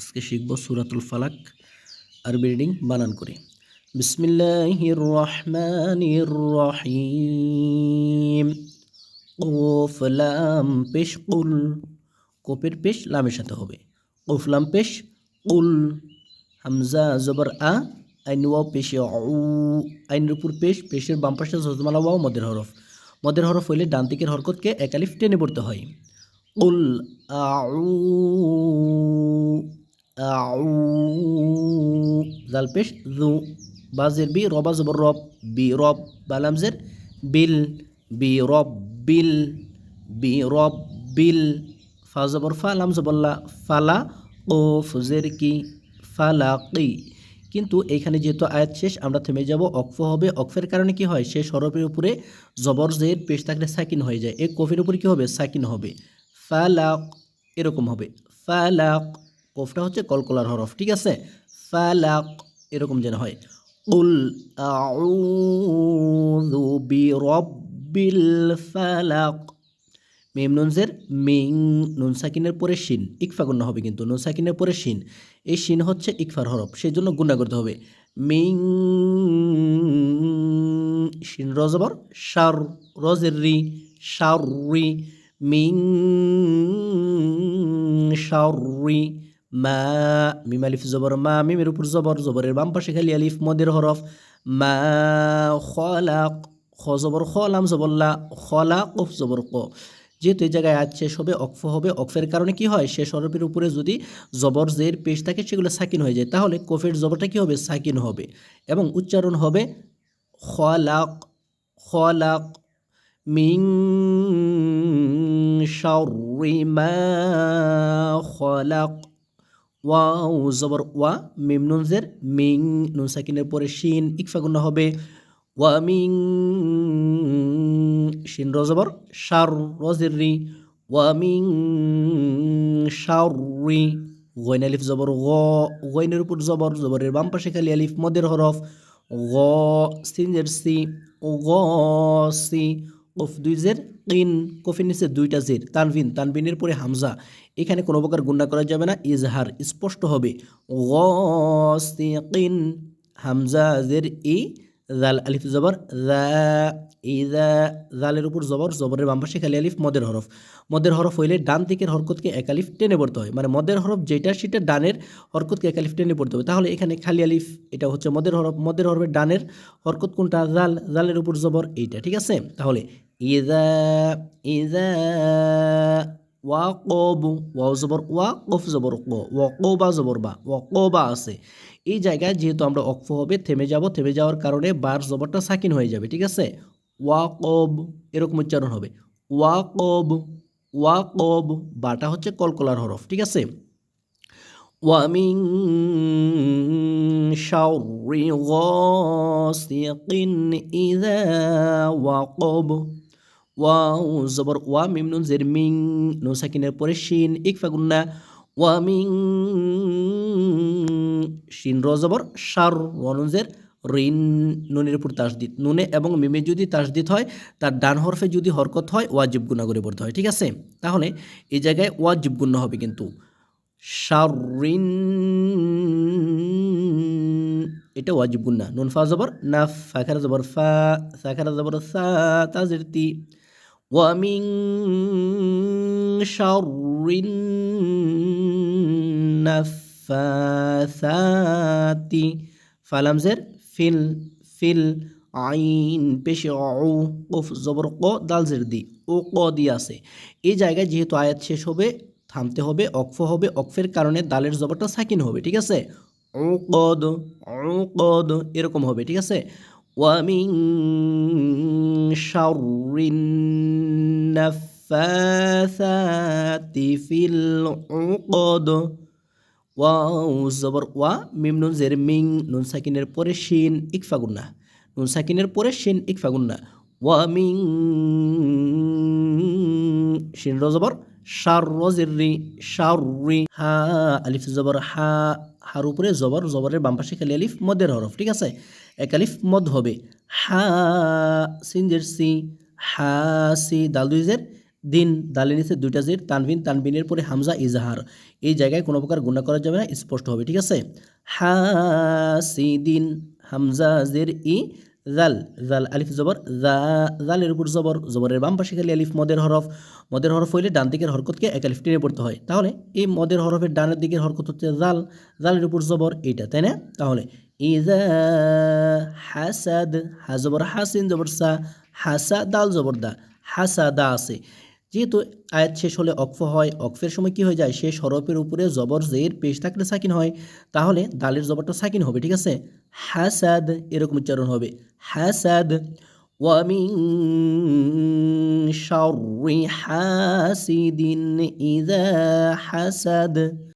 আজকে শিখব সুরাতুল ফালাক আর বিল্ডিং বানান করে। বিসমিল্লাহির রহমানির রহিম। লাম পেশ উল কোপের পেশ লামের সাথে হবে। কোফ লাম পেশ উল হামজা জবর আ, আইন ওয়াও পেশে উ আইনের উপর পেশ, পেশের বাম পাশে ওয়াও, মদের হরফ। মদের হরফ হইলে ডান দিকের হরকতকে একালিফ টেনে পড়তে হয়। আউ আউ জাল পেশ জু বাজের বি রবা জবর রব বি রব বালামজের বিল বি রব বিল বি রব বিল ফা জবর ফা লাম জবল্লা ফালা ও ফুজের কি ফালাকি কিন্তু এইখানে যেহেতু আয়াত শেষ, আমরা থেমে যাব। অক্ফ হবে। অক্ফের কারণে কি হয়? সে হরফের উপরে জবর জের, পেশ থাকলে সাকিন হয়ে যায়। এই কফের উপরে কি হবে? সাকিন হবে। ফালাক এরকম হবে। ফালাক কফটা হচ্ছে কলকলার হরফ, ঠিক আছে? ফালাক, এরকম যেন হয়। উল আউযু বিরাব্বিল ফালাক। মিম নুনজের মিং, নুন সাকিনের পরে শিন, ইকফা গুণা হবে কিন্তু, নুন সাকিনের পরে শিন। এই শিন হচ্ছে ইকফার হরফ সেই জন্য গুণা করতে হবে। মিং, শিন রজবর শার রজের রি শার রি মিং শারি মা, মিম আলিফ জবর মা, মিমের উপর জবর, জবরের বাম পাশে খালি আলিফ, মদের হরফ মা, খলাক, খ জবর খলাম জবল্লা খলা কফ জবর ক। যেহেতু এই জায়গায় আজ শেষ হবে, অক্ফ হবে, অক্ফের কারণে কি হয়? শেষ হরফের উপরে যদি জবর, জের, পেশ থাকে, সেগুলো সাকিন হয়ে যায়। তাহলে কফের জবরটা কি হবে? সাকিন হবে। এবং উচ্চারণ হবে খলাক খলাক, মিং শাররি মা খলাক। ওয়াও জবর, ওয়া, মিম, নুন, জের, মিং, নুন সাকিনের পরে শিন, ইকফা হবে, ওয়া, মিং, শিন রজবর শার রজের রি, ওয়া, মিং শাররি গইন, আলিফ, জবর, গ, গইনের উপর জবর, জবরের বাম পাশে খালি আলিফ, মদের হরফ, গ সিনজের সি, গ, সি কফ দুই জের কিন কফির নিচে দুইটা জের, তানভিন, তানভিনের পরে হামজা। এখানে কোনো প্রকার গুন্ডা করা যাবে না, ইজহার স্পষ্ট হবে। গিন হামজা জের ই জাল আলিফ জবর জা ইজা জালের উপর জবর, জবরের বাম পাশে খালি আলিফ, মদের হরফ। মদের হরফ হইলে ডান দিকের হরকতকে একালিফ টেনে পড়তে হয়। মানে মদের হরফ যেটা, সেটা ডানের হরকতকে একালিফ টেনে পড়তে হবে। তাহলে এখানে খালি আলিফ, এটা হচ্ছে মদের হরফ। মদের হরফের ডানের হরকত কোনটা? জাল জালের উপর জবর, এইটা। ঠিক আছে? তাহলে ইজা ইজা ওয়াকব ওয়াও জবর ওয়া কফ জবর ক ওয়াকবা জবর বা ওয়াকবা আছে এই জায়গায় যেহেতু আমরা অক্ফ হবে থেমে যাব থেমে যাওয়ার কারণে বার জবরটা সাকিন হয়ে যাবে ঠিক আছে ওয়াকব এরকম উচ্চারণ হবে ওয়াকব ওয়াকব বাটা হচ্ছে কলকলার হরফ ঠিক আছে ومن شر غاسق إذا وقب ওয়াও জবর ওয়া মিম নুন জের মিং নুন সাকিনের পরে শিন ইকফা গুন্না ওয়া মিং শিন র জবর শার ওয়ানুন জের রিন নুনের উপর তাসদিদ নুনে এবং মিমে যদি তাসদিদ হয় তার ডান হরফে যদি হরকত হয় ওয়াজিব গুণা করে পড়তে হয় ঠিক আছে তাহলে এই জায়গায় ওয়াজিব গুণা হবে কিন্তু শারিন এটা ওয়াজিব গুন্না নুন ফা জবর নাফ ফাখারা জবর ফা সাখারা জবর সা তাজির তি ومن شر النفاثات ফালামজের ফিল ফিল আইন পেশে ও কফ জবর ক দালজের দি ও ক দিয়ে আছে এই জায়গায় যেহেতু আয়াত শেষ হবে থামতে হবে অক্ফ হবে অক্ফের কারণে দালের জবরটা সাকিন হবে ঠিক আছে ও কদ ও কদ এরকম হবে ঠিক আছে ومن شر النفاثات في العقد ওয়াও জবর ওয়া মিম নুন জের মিং নুন সাকিনের পরে শিন ইকফা গুন্না নুন সাকিনের পরে শিন ইকফা গুন্না ওয়া মিং শিন রজবর শার রজের রি শারি হা আলিফ জবর হা হার উপরে জবর, জবরের বাম পাশে খালি আলিফ, মদের হরফ, ঠিক আছে? এক আলিফ, মদ হবে। হা সিনজের সি, হা, সি, দাল দুইজের দিন, দালের নিচে দুইটা জির, তানবিন, তানবিনের পরে হামজা, ইজাহার। এই জায়গায় কোনো প্রকার গুণা করা যাবে না, স্পষ্ট হবে, ঠিক আছে? হা, সি, দিন, হামজা, জের, ই জাল জাল আলিফ জবর জা জালের উপর জবর, জবরের বাম পাশে খালি আলিফ মদের হরফ মদের হরফ হইলে ডান দিকের হরকতকে এক আলিফ টেনে পড়তে হয়। তাহলে এই মদের হরফের ডানের দিকের হরকত হচ্ছে জাল জালের উপর জবর, এইটা, তাই না? তাহলে ইজা হাসাদ, হা হাসিন জবর, সা হাসা দাল জবর দা হাসা দা আছে। যেহেতু আয়াত শেষ হলে অক্ফ হয় অক্ফের সময় কি হয়ে যায় শেষ হরফের উপরে জবর জের পেশ থাকলে সাকিন হয় তাহলে দালের জবরটা সাকিন হবে ঠিক আছে হাসাদ এরকম উচ্চারণ হবে হাসাদ ومن شر حاسد إذا حسد